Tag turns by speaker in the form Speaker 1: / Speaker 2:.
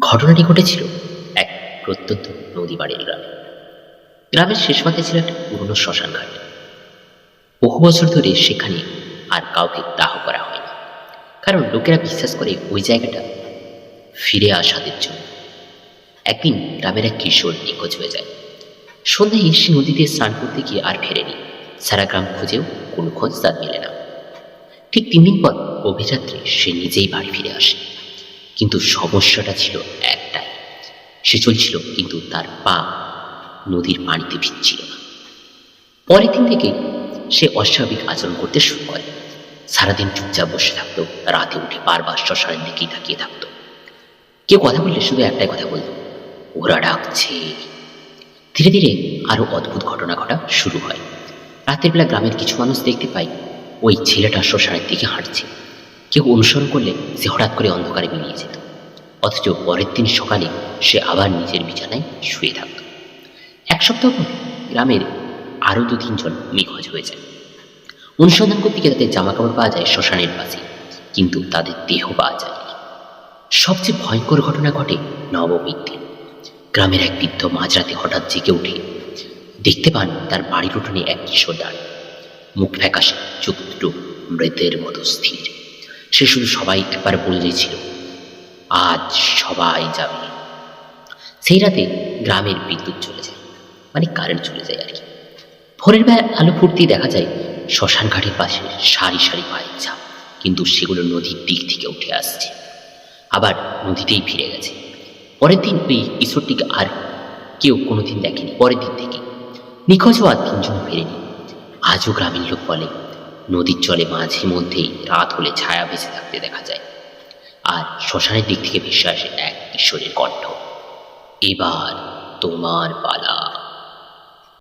Speaker 1: ঘটনাটি ঘটেছিল এক প্রত্যন্ত নদী বাড়ির গ্রামে। গ্রামের শেষ মাথে ছিল একটা পুরনো শ্মশান ঘাট বহু বছর ধরে সেখানে আর কাউকে দাহ করা হয়নি। কারণ লোকেরা বিশ্বাস করে ওই জায়গাটা ফিরে আসাদের জন্য। একদিন গ্রামের এক কিশোর নিখোঁজ হয়ে যায়। সন্ধ্যায় সে নদীতে স্নান করতে গিয়ে আর ফেরেনি। সারা গ্রাম খুঁজেও কোনো খোঁজ তার মেলে না। ঠিক তিন দিন পর অভিযাত্রী সে নিজেই বাড়ি ফিরে আসে। কিন্তু সমস্যাটা ছিল একটাই। সে চলছিল, কিন্তু তার পা নদীর পানিতে ভিজছিল না। পরের দিন থেকে সে অস্বাভাবিক আচরণ করতে শুরু করে। সারাদিন চুপচাপ বসে থাকতো, রাতে উঠে বারবার শ্মশানের দিকেই তাকিয়ে থাকতো। কেউ কথা বললে শুধু একটাই কথা বলতো ওরা ডাকছে। ধীরে ধীরে আরও অদ্ভুত ঘটনা ঘটা শুরু হয়। রাতের বেলা গ্রামের কিছু মানুষ দেখতে পায় ওই ছেলেটা শ্মশানের দিকে হাঁটছে। কেউ অনুসরণ করলে সে হঠাৎ করে অন্ধকারে বেরিয়ে যেত। অথচ পরের দিন সকালে সে আবার নিজের বিছানায় শুয়ে থাকত। এক সপ্তাহ পর গ্রামের আরও দু তিনজন নিখোঁজ হয়ে যায়। অনুসন্ধান করতে গিয়ে তাদের জামা কাপড় পাওয়া যায় শ্মশানের পাশে, কিন্তু তাদের দেহ পাওয়া যায়নি সবচেয়ে ভয়ঙ্কর ঘটনা ঘটে নবমীর দিন। গ্রামের এক বৃদ্ধ মাঝরাতে হঠাৎ জেগে উঠে দেখতে পান তার বাড়ির উঠোনে এক কিশোর দাঁড়িয়ে। মুখ ফ্যাকাশে, চোখ দুটো মৃতের মতো স্থির। সে শুধু সবাই একবার বলেছিল, আজ সবাই যাবে। সেই রাতে গ্রামের বিদ্যুৎ চলে যায় মানে কারেন্ট চলে যায় আর কি। ভোরের বেলা আলো ফুটতেই দেখা যায়, শ্মশান ঘাটের পাশে সারি সারি পায়ের ছাপ, কিন্তু সেগুলো নদীর দিক থেকে উঠে আসছে। আবার নদীতেই ফিরে গেছে। পরের দিন ওই ঈশ্বরটিকে আর কেউ কোনোদিন দেখেনি, পরের দিন থেকে। নিখোঁজ হওয়া তিনজন ফেরেনি। আজও গ্রামের লোক বলে নদীর জলে মাঝে মধ্যেই রাত হলে ছায়া ভেসে থাকতে দেখা যায়। আর শ্মশানের দিক থেকে ভেসে আসে এক ঈশ্বরের কণ্ঠ। এবার তোমার পালা